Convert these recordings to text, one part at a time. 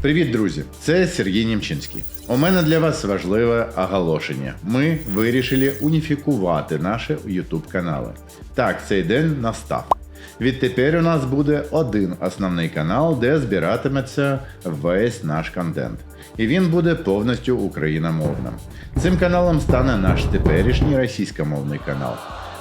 Привіт, друзі! Це Сергій Німчинський. У мене для вас важливе оголошення. Ми вирішили уніфікувати наші YouTube канали. Так, цей день настав. Відтепер у нас буде один основний канал, де збиратиметься весь наш контент. І він буде повністю україномовним. Цим каналом стане наш теперішній російськомовний канал.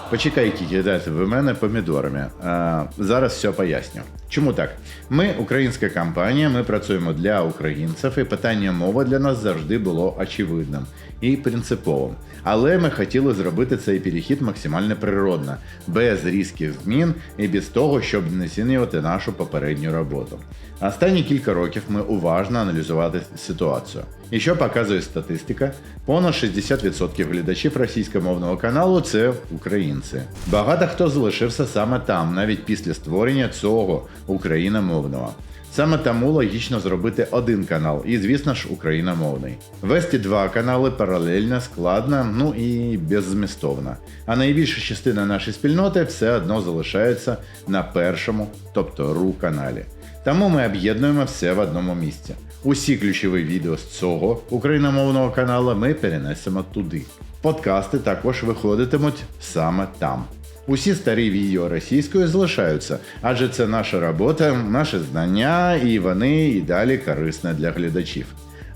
Почекайте, кидайте ви мене помідорами. А, зараз все поясню. Чому так? Ми українська компанія, ми працюємо для українців, і питання мови для нас завжди було очевидним і принциповим. Але ми хотіли зробити цей перехід максимально природно, без різких змін і без того, щоб знецінювати нашу попередню роботу. Останні кілька років ми уважно аналізували ситуацію. І що показує статистика? Понад 60% глядачів російськомовного каналу це українці. Багато хто залишився саме там, навіть після створення цього україномовного. Саме тому логічно зробити один канал, і, звісно ж, україномовний. Вести два канали паралельно, складно, ну і беззмістовно. А найбільша частина нашої спільноти все одно залишається на першому, тобто ру каналі. Тому ми об'єднуємо все в одному місці. Усі ключові відео з цього україномовного каналу ми перенесемо туди. Подкасти також виходитимуть саме там. Усі старі відео російською залишаються, адже це наша робота, наше знання, і вони і далі корисні для глядачів.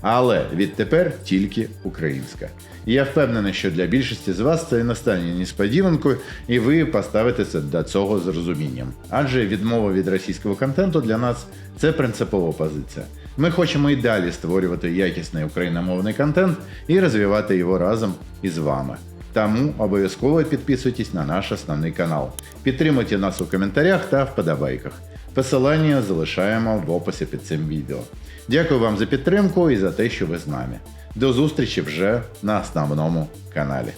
Але відтепер тільки українська. І я впевнений, що для більшості з вас це не стане несподіванкою, і ви поставитеся до цього з розумінням. Адже відмова від російського контенту для нас це принципова позиція. Ми хочемо і далі створювати якісний україномовний контент і розвивати його разом із вами. Тому обов'язково підписуйтесь на наш основний канал. Підтримуйте нас у коментарях та вподобайках. Посилання залишаємо в описі під цим відео. Дякую вам за підтримку і за те, що ви з нами. До зустрічі вже на основному каналі.